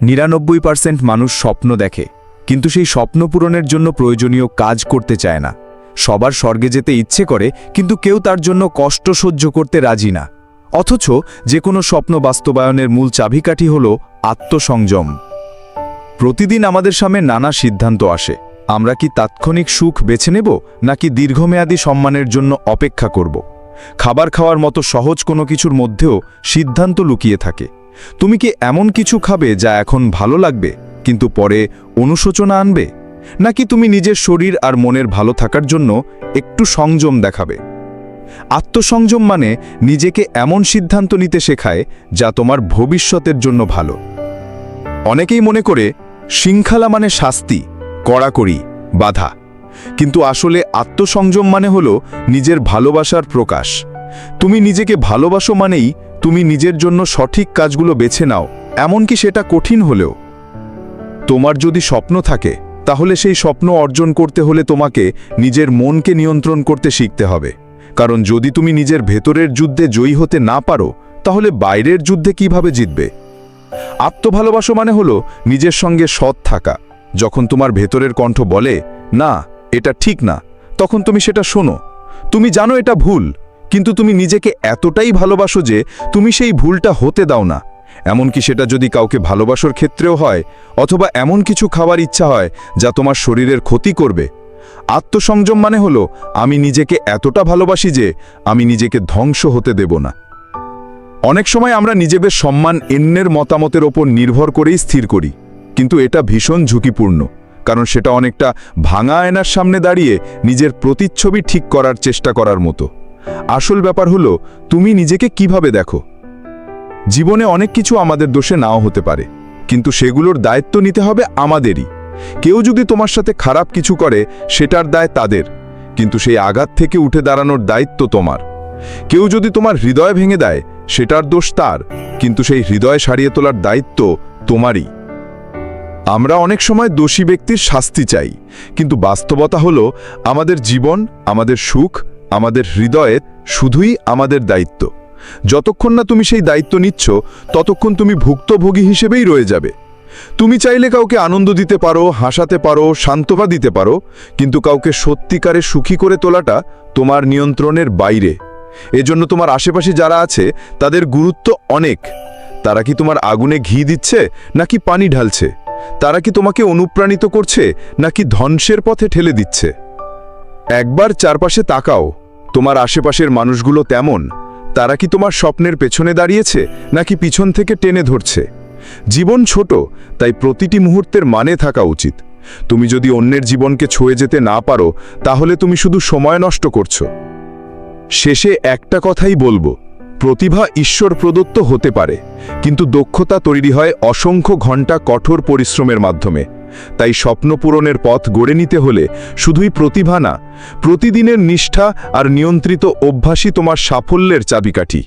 নিরানব্বই পার্সেন্ট মানুষ স্বপ্ন দেখে, কিন্তু সেই স্বপ্ন পূরণের জন্য প্রয়োজনীয় কাজ করতে চায় না। সবার স্বর্গে যেতে ইচ্ছে করে, কিন্তু কেউ তার জন্য কষ্ট সহ্য করতে রাজি না। অথচ যে কোনো স্বপ্ন বাস্তবায়নের মূল চাবিকাঠি হল আত্মসংযম। প্রতিদিন আমাদের সামনে নানা সিদ্ধান্ত আসে। আমরা কি তাৎক্ষণিক সুখ বেছে নেব, নাকি দীর্ঘমেয়াদী সম্মানের জন্য অপেক্ষা করব? খাবার খাওয়ার মতো সহজ কোনো কিছুর মধ্যেও সিদ্ধান্ত লুকিয়ে থাকে। তুমি কি এমন কিছু খাবে যা এখন ভালো লাগবে, কিন্তু পরে অনুশোচনা আনবে? নাকি তুমি নিজের শরীর আর মনের ভালো থাকার জন্য একটু সংযম দেখাবে? আত্মসংযম মানে নিজেকে এমন সিদ্ধান্ত নিতে শেখায় যা তোমার ভবিষ্যতের জন্য ভালো। অনেকেই মনে করে শৃঙ্খলা মানে শাস্তি, কড়াকড়ি, বাধা। কিন্তু আসলে আত্মসংযম মানে হলো নিজের ভালোবাসার প্রকাশ। তুমি নিজেকে ভালোবাসো মানেই তুমি নিজের জন্য সঠিক কাজগুলো বেছে নাও, এমনকি সেটা কঠিন হলেও। তোমার যদি স্বপ্ন থাকে, তাহলে সেই স্বপ্ন অর্জন করতে হলে তোমাকে নিজের মনকে নিয়ন্ত্রণ করতে শিখতে হবে। কারণ যদি তুমি নিজের ভেতরের যুদ্ধে জয়ী হতে না পারো, তাহলে বাইরের যুদ্ধে কীভাবে জিতবে? আত্মভালোবাসো মানে হলো নিজের সঙ্গে সৎ থাকা। যখন তোমার ভেতরের কণ্ঠ বলে, না, এটা ঠিক না, তখন তুমি সেটা শোনো। তুমি জানো এটা ভুল কিন্তু তুমি নিজেকে এতটাই ভালোবাসো যে তুমি সেই ভুলটা হতে দাও না। এমনকি সেটা যদি কাউকে ভালোবাসার ক্ষেত্রেও হয়, অথবা এমন কিছু খাওয়ার ইচ্ছা হয় যা তোমার শরীরের ক্ষতি করবে। আত্মসংযম মানে হলো, আমি নিজেকে এতটা ভালোবাসি যে আমি নিজেকে ধ্বংস হতে দেব না। অনেক সময় আমরা নিজেদের সম্মান এন্যের মতামতের ওপর নির্ভর করেই স্থির করি, কিন্তু এটা ভীষণ ঝুঁকিপূর্ণ, কারণ সেটা অনেকটা ভাঙা আয়নার সামনে দাঁড়িয়ে নিজের প্রতিচ্ছবি ঠিক করার চেষ্টা করার মতো। আসল ব্যাপার হলো, তুমি নিজেকে কীভাবে দেখো? জীবনে অনেক কিছু আমাদের দোষে নাও হতে পারে, কিন্তু সেগুলোর দায়িত্ব নিতে হবে আমাদেরই। কেউ যদি তোমার সাথে খারাপ কিছু করে, সেটার দায় তাদের, কিন্তু সেই আঘাত থেকে উঠে দাঁড়ানোর দায়িত্ব তোমার। কেউ যদি তোমার হৃদয় ভেঙে দেয়, সেটার দোষ তার, কিন্তু সেই হৃদয় সারিয়ে তোলার দায়িত্ব তোমারই। আমরা অনেক সময় দোষী ব্যক্তির শাস্তি চাই, কিন্তু বাস্তবতা হলো, আমাদের জীবন, আমাদের সুখ আমাদের হৃদয়ের শুধুই আমাদের দায়িত্ব। যতক্ষণ না তুমি সেই দায়িত্ব নিচ্ছ, ততক্ষণ তুমি ভুক্তভোগী হিসেবেই রয়ে যাবে। তুমি চাইলে কাউকে আনন্দ দিতে পারো, হাসাতে পারো, সান্ত্বনা দিতে পারো, কিন্তু কাউকে সত্যিকারে সুখী করে তোলাটা তোমার নিয়ন্ত্রণের বাইরে। এজন্য তোমার আশেপাশে যারা আছে, তাদের গুরুত্ব অনেক। তারা কি তোমার আগুনে ঘি দিচ্ছে, নাকি পানি ঢালছে? তারা কি তোমাকে অনুপ্রাণিত করছে, নাকি ধ্বংসের পথে ঠেলে দিচ্ছে? একবার চারপাশে তাকাও। তোমার আশেপাশের মানুষগুলো তেমন। তারা কি তোমার স্বপ্নের পেছনে দাঁড়িয়েছে, নাকি পিছন থেকে টেনে ধরছে? জীবন ছোট, তাই প্রতিটি মুহূর্তের মানে থাকা উচিত। তুমি যদি অন্যের জীবনকে ছুঁয়ে যেতে না পারো, তাহলে তুমি শুধু সময় নষ্ট করছ। শেষে একটা কথাই বলব, প্রতিভা ঈশ্বর প্রদত্ত হতে পারে, কিন্তু দক্ষতা তৈরি হয় অসংখ্য ঘণ্টা কঠোর পরিশ্রমের মাধ্যমে। তাই স্বপ্ন পূরণের পথ গড়ে নিতে হলে শুধুই প্রতিভা না, প্রতিদিনের নিষ্ঠা আর নিয়ন্ত্রিত অভ্যাসই তোমার সাফল্যের চাবিকাঠি।